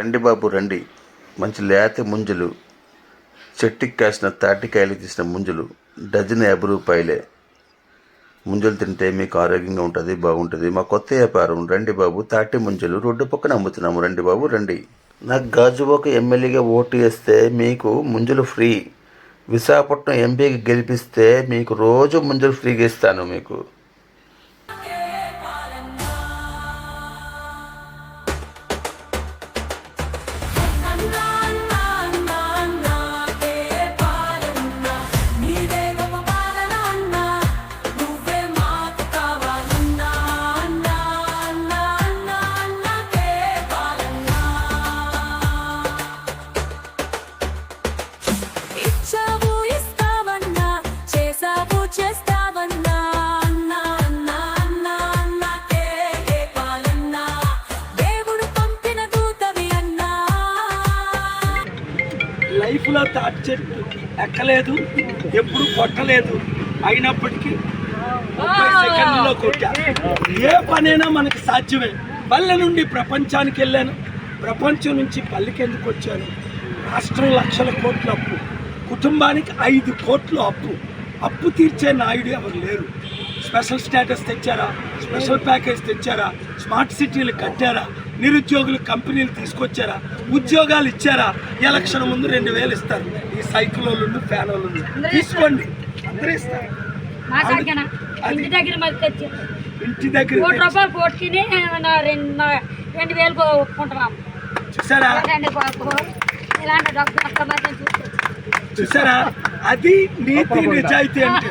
రండి బాబు రండి. మంచి లేత ముంజలు చెట్టుకి కాసిన తాటికాయలు తీసిన ముంజలు డజన్ యాభై రూపాయలే. ముంజలు తింటే మీకు ఆరోగ్యంగా ఉంటుంది బాగుంటుంది. మా కొత్త వ్యాపారం రండి బాబు తాటి ముంజలు రోడ్డు పక్కన అమ్ముతున్నాము. రండి బాబు రండి. నాకు గాజువాక ఎమ్మెల్యేగా ఓటు వేస్తే మీకు ముంజలు ఫ్రీ. విశాఖపట్నం ఎంపీకి గెలిపిస్తే మీకు రోజు ముంజలు ఫ్రీగా ఇస్తాను మీకు. లైఫ్లో తాటి చెట్టు ఎక్కలేదు ఎప్పుడు కొట్టలేదు. అయినప్పటికీ ముప్పై సెకండ్లో కొట్టా. ఏ పనైనా మనకు సాధ్యమే. పల్లె నుండి ప్రపంచానికి వెళ్ళాను. ప్రపంచం నుంచి పల్లెకి ఎందుకు వచ్చాను? రాష్ట్రం లక్షల కోట్ల అప్పు. కుటుంబానికి ఐదు కోట్ల అప్పు. అప్పు తీర్చే నాయుడు ఎవరు లేరు. స్పెషల్ స్టేటస్ తెచ్చారా? స్పెషల్ ప్యాకేజ్ తెచ్చారా? స్మార్ట్ సిటీలు కట్టారా? నిరుద్యోగులు కంపెనీలు తీసుకొచ్చారా? ఉద్యోగాలు ఇచ్చారా? ఎలక్షన్ ముందు రెండు వేలు ఇస్తారు. ఈ సైకిల్ వాళ్ళు ఫ్యాన్ వాళ్ళు తీసుకోండి. అందరూ ఇస్తారు. ఇంటి దగ్గర ఇంటి దగ్గర కోటి తెచ్చి- రూపాయలు కోటికి నా రెండు వేలు ఒప్పుకుంటున్నాం చూసారా? ఇలాంటి డబ్బు చూసారా? అది నీతి నిజాయితీ అంటే.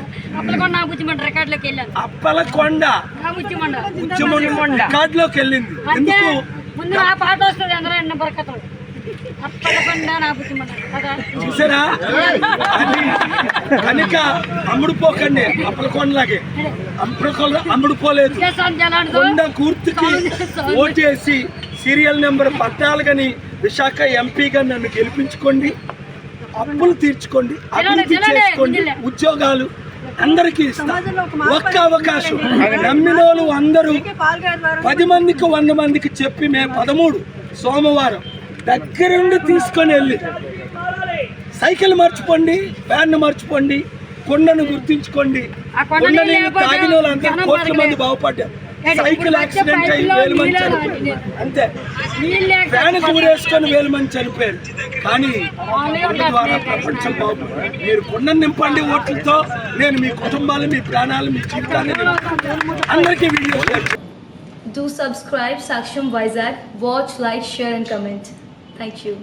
అప్పలకొండ ఉద్యమం రికార్డులోకి వెళ్ళింది. ఎందుకు? ముందు ఆ పాట వస్తుంది అందరూ ఎన్న బరకతలు. చూసారా? కనుక అమ్ముడుపోకండి అప్పలకొండలాగే. అప్పలకొండ అమ్ముడుపోలేదు చేస్తాను జనాడు కొండ కూర్తికి ఓటేసి సీరియల్ నెంబర్ పద్నాలుగని విశాఖ ఎంపీగా నన్ను గెలిపించుకోండి అప్పులు తీర్చుకోండి అభివృద్ధి చేసుకోండి ఉద్యోగాలు అందరికీ ఒక్క అవకాశం. నమ్మిన అందరూ పది మందికి వంద మందికి చెప్పి మే పదమూడు సోమవారం దగ్గరుండి తీసుకొని వెళ్ళి సైకిల్ మర్చిపోండి వ్యాన్ మర్చిపోండి కొండను గుర్తించుకోండి. కొండని తాగిన వాళ్ళందరూ జనం కోట్ల మంది. బాగుపడ్డారు. సైకిల్ యాక్సిడెంట్ అయ్యి వేలు మంది చనిపోయారు. అంతే ఫ్యాన్ ఊరేసుకొని వేలు మంది చనిపోయారు కానీ కొండ ద్వారా ప్రపంచం బాగుంది మీరు కొండను నింపండి ఓట్లతో నేను మీ కుటుంబాలు మీ ప్రాణాలు మీ జీవితాన్ని. అందరికీ video. Do subscribe Saksham Vizag. Watch, like, share, and comment. Thank you.